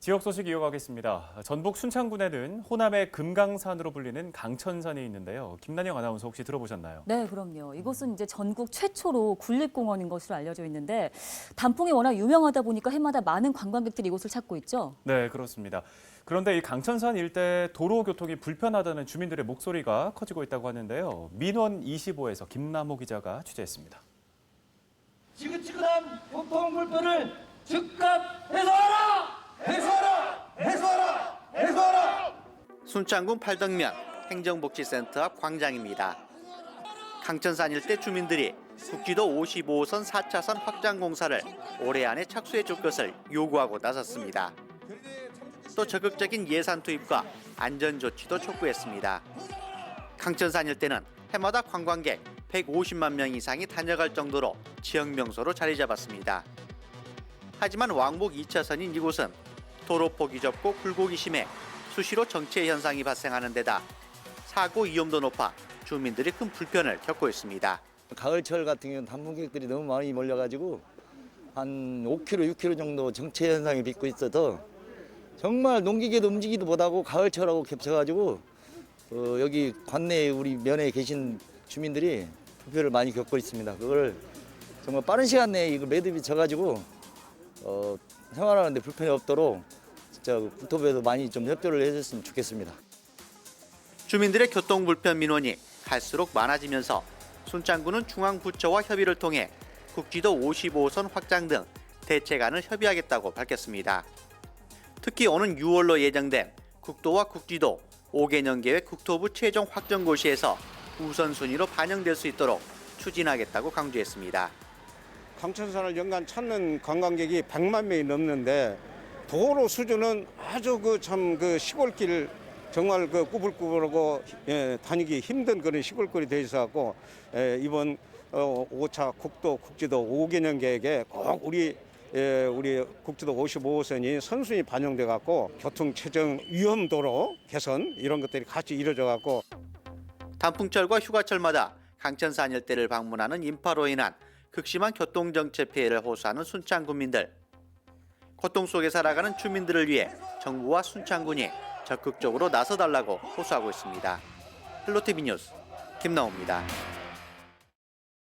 지역 소식 이어가겠습니다. 전북 순창군에는 호남의 금강산으로 불리는 강천산이 있는데요. 김난영 아나운서 혹시 들어보셨나요? 네, 그럼요. 이곳은 이제 전국 최초로 군립공원인 것으로 알려져 있는데 단풍이 워낙 유명하다 보니까 해마다 많은 관광객들이 이곳을 찾고 있죠. 네, 그렇습니다. 그런데 이 강천산 일대 도로 교통이 불편하다는 주민들의 목소리가 커지고 있다고 하는데요. 민원 25에서 김남호 기자가 취재했습니다. 지긋지긋한 교통 불편을 즉각 해소하라! 해소하라! 해소하라! 해소하라! 순창군 팔덕면 행정복지센터 앞 광장입니다. 강천산 일대 주민들이 국지도 55호선 4차선 확장 공사를 올해 안에 착수해 줄 것을 요구하고 나섰습니다. 또 적극적인 예산 투입과 안전 조치도 촉구했습니다. 강천산 일대는 해마다 관광객 150만 명 이상이 다녀갈 정도로 지역 명소로 자리 잡았습니다. 하지만 왕복 2차선인 이곳은 도로 폭이 좁고 굴곡이 심해 수시로 정체 현상이 발생하는 데다 사고 위험도 높아 주민들이 큰 불편을 겪고 있습니다. 가을철 같은 경우는 단풍객들이 너무 많이 몰려가지고 한 5km, 6km 정도 정체 현상이 빚고 있어서 정말 농기계도 움직이도 못하고 가을철하고 겹쳐가지고 어, 여기 관내 우리 면에 계신 주민들이 불편을 많이 겪고 있습니다. 그걸 정말 빠른 시간 내에 이거 매듭이 져가지고 어, 생활하는데 불편이 없도록 진짜 국토부에서 많이 좀 협조를 해줬으면 좋겠습니다. 주민들의 교통 불편 민원이 갈수록 많아지면서 순창군은 중앙부처와 협의를 통해 국지도 55선 확장 등 대책안을 협의하겠다고 밝혔습니다. 특히 오는 6월로 예정된 국도와 국지도 5개년 계획 국토부 최종 확정 고시에서 우선순위로 반영될 수 있도록 추진하겠다고 강조했습니다. 강천산을 연간 찾는 관광객이 100만 명이 넘는데 도로 수준은 아주 그참그 시골길 정말 그 꾸불꾸불하고 예, 다니기 힘든 그런 시골길이 돼 있어갖고 예, 이번 어, 5차 국도 국지도 5개년 계획에 꼭 우리 예, 우리 국지도 55호선이 선순위 반영돼 갖고 교통 체증 위험 도로 개선 이런 것들이 같이 이루어져 갖고 단풍철과 휴가철마다 강천산 일대를 방문하는 인파로 인한 극심한 교통 정체 피해를 호소하는 순창 군민들. 고통 속에 살아가는 주민들을 위해 정부와 순창군이 적극적으로 나서달라고 호소하고 있습니다. 헬로티비 뉴스 김나옵니다.